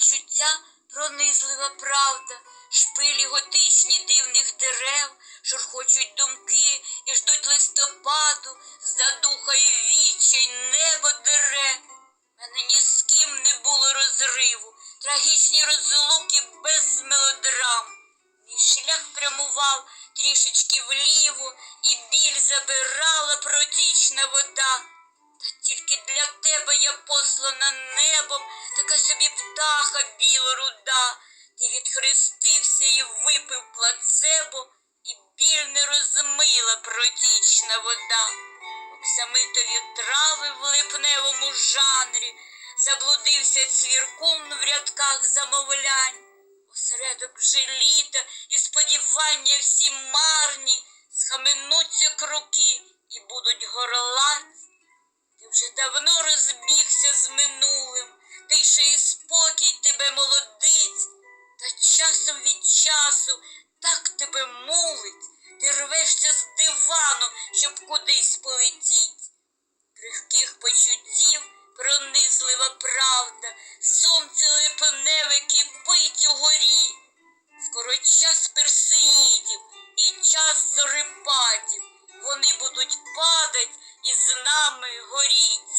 ця пронизлива правда, шпилі готичні дивних дерев, шурхочуть думки і ждуть листопаду, задухає вічай небо дере. Мене ні з ким не було розриву, трагічні розлуки без мелодрам. Мій шлях прямував трішечки вліво, і біль забирала протічна вода. Та тільки для тебе я послана небом, така собі птаха білоруда. Ти відхрестився і випив плацебо, і біль не розмила протічна вода. Оксамитові трави в липневому жанрі, заблудився цвіркун в рядках замовлянь. Осередок вже літа і сподівання всі марні, схаменуться кроки і будуть горлаць. Давно розбігся з минулим, тиша і спокій тебе молодить, та часом від часу так тебе мулить, ти рвешся з дивану, щоб кудись полетіть. Крихких почуттів пронизлива правда, сонце липневе кипить угорі. Нами горіть.